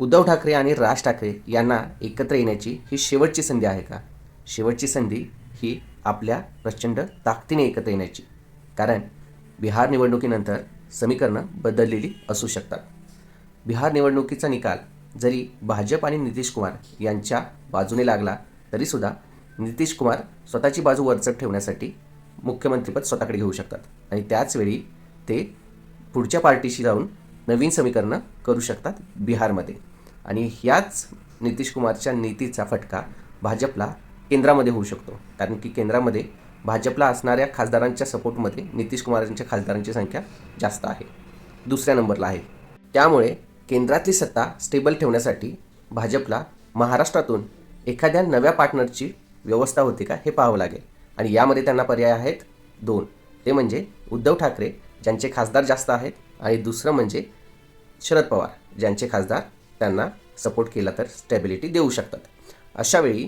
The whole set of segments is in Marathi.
उद्धव ठाकरे आणि राज ठाकरे यांना एकत्र येण्याची ही शेवटची संधी आहे का? शेवटची संधी ही आपल्या प्रचंड ताकदीने एकत्र येण्याची. कारण बिहार निवडणुकीनंतर समीकरणं बदललेली असू शकतात. बिहार निवडणुकीचा निकाल जरी भाजप आणि नितीश कुमार यांच्या बाजूने लागला तरीसुद्धा नितीश कुमार स्वतःची बाजू वरचट ठेवण्यासाठी मुख्यमंत्रीपद स्वतःकडे घेऊ शकतात. आणि त्याचवेळी ते पुढच्या पार्टीशी जाऊन नवीन समीकरणं करू शकतात बिहारमध्ये. आणि ह्याच नितीश कुमारच्या नीतीचा फटका भाजपला केंद्रामध्ये होऊ शकतो. कारण की केंद्रामध्ये भाजपला असणाऱ्या खासदारांच्या सपोर्टमध्ये नितीश कुमारांच्या खासदारांची संख्या जास्त आहे. दुसऱ्या नंबरला आहे. त्यामुळे केंद्रातली सत्ता स्टेबल ठेवण्यासाठी भाजपला महाराष्ट्रातून एखाद्या नव्या पार्टनरची व्यवस्था होती का हे पाहावं लागेल. आणि यामध्ये त्यांना पर्याय आहेत दोन. ते म्हणजे उद्धव ठाकरे ज्यांचे खासदार जास्त आहेत आणि दुसरं म्हणजे शरद पवार ज्यांचे खासदार त्यांना सपोर्ट केला तर स्टॅबिलिटी देऊ शकतात. अशावेळी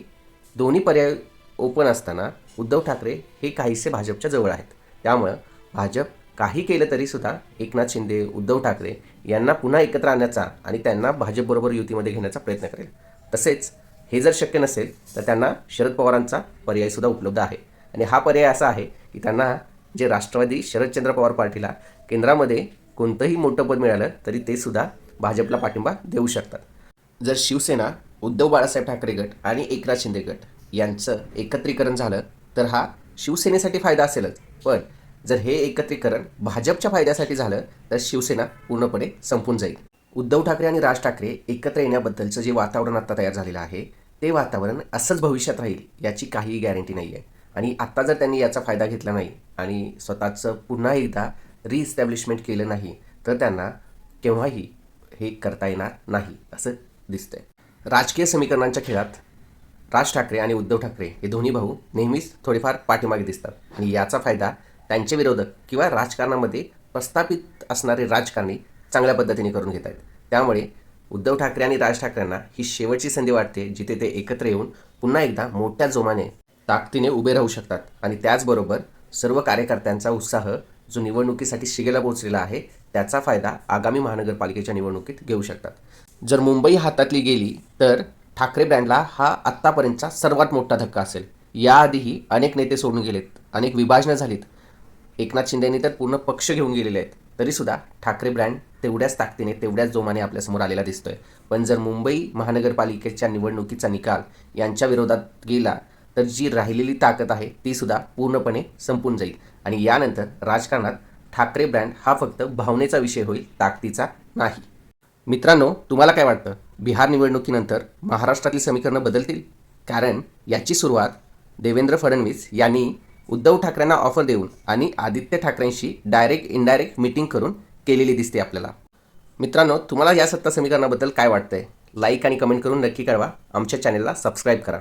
दोन्ही पर्याय ओपन असताना उद्धव ठाकरे हे काहीसे भाजपच्या जवळ आहेत. त्यामुळं भाजप काही केलं तरीसुद्धा एकनाथ शिंदे उद्धव ठाकरे यांना पुन्हा एकत्र आणण्याचा आणि त्यांना भाजपबरोबर युतीमध्ये घेण्याचा प्रयत्न करेल. तसेच हे जर शक्य नसेल तर त्यांना शरद पवारांचा पर्यायसुद्धा उपलब्ध आहे. आणि हा पर्याय असा आहे की त्यांना जे राष्ट्रवादी शरदचंद्र पवार पार्टीला केंद्रामध्ये कोणतंही मोठं पद मिळालं तरी ते सुद्धा भाजपला पाठिंबा देऊ शकतात. जर शिवसेना उद्धव बाळासाहेब ठाकरे गट आणि एकनाथ शिंदे गट यांचं एकत्रीकरण झालं तर हा शिवसेनेसाठी फायदा असेलच. पण जर हे एकत्रीकरण भाजपच्या फायद्यासाठी झालं तर शिवसेना पूर्णपणे संपून जाईल. उद्धव ठाकरे आणि राज ठाकरे एकत्र येण्याबद्दलचं जे वातावरण आता तयार झालेलं आहे ते वातावरण असंच भविष्यात राहील याची काहीही गॅरंटी नाही आहे आणि आत्ता जर त्यांनी याचा फायदा घेतला नाही आणि स्वतःचं पुन्हा एकदा रिइस्टॅब्लिशमेंट केलं नाही तर त्यांना केव्हाही हे करता येणार नाही असं दिसतंय. राजकीय समीकरणांच्या खेळात राज ठाकरे आणि उद्धव ठाकरे हे दोन्ही भाऊ नेहमीच थोडेफार पाठीमागे दिसतात. आणि याचा फायदा त्यांचे विरोधक किंवा राजकारणामध्ये प्रस्थापित असणारे राजकारणी चांगल्या पद्धतीने करून घेत आहेत. त्यामुळे उद्धव ठाकरे आणि राज ठाकरेंना ही शेवटची संधी वाटते जिथे ते एकत्र येऊन पुन्हा एकदा मोठ्या जोमाने ताकदीने उभे राहू शकतात. आणि त्याचबरोबर सर्व कार्यकर्त्यांचा उत्साह जो निवडणुकीसाठी शिगेला पोहोचलेला आहे त्याचा फायदा आगामी महानगरपालिकेच्या निवडणुकीत घेऊ शकतात. जर मुंबई हातातली गेली तर ठाकरे ब्रँडला हा आत्तापर्यंतचा सर्वात मोठा धक्का असेल. याआधीही अनेक नेते सोडून गेलेत अनेक विभाजनं झालीत. एकनाथ शिंदेनी तर पूर्ण पक्ष घेऊन गेलेले आहेत. तरीसुद्धा ठाकरे ब्रँड तेवढ्याच ताकदीने तेवढ्याच जोमाने आपल्यासमोर आलेला दिसतोय. पण जर मुंबई महानगरपालिकेच्या निवडणुकीचा निकाल यांच्या विरोधात गेला तर जी राहिलेली ताकद आहे ती सुद्धा पूर्णपणे संपून जाईल. आणि यानंतर राजकारणात ठाकरे ब्रँड हा फक्त भावनेचा विषय होईल ताकदीचा नाही. मित्रांनो तुम्हाला काय वाटतं? बिहार निवडणुकीनंतर महाराष्ट्रातली समीकरणं बदलतील? कारण याची सुरुवात देवेंद्र फडणवीस यांनी उद्धव ठाकरेंना ऑफर देऊन आणि आदित्य ठाकरेंशी डायरेक्ट इनडायरेक्ट मीटिंग करून केलेली दिसते आपल्याला. मित्रांनो तुम्हाला या सत्ता समीकरणाबद्दल काय वाटतंय? लाईक आणि कमेंट करून नक्की कळवा. आमच्या चॅनेलला सबस्क्राईब करा.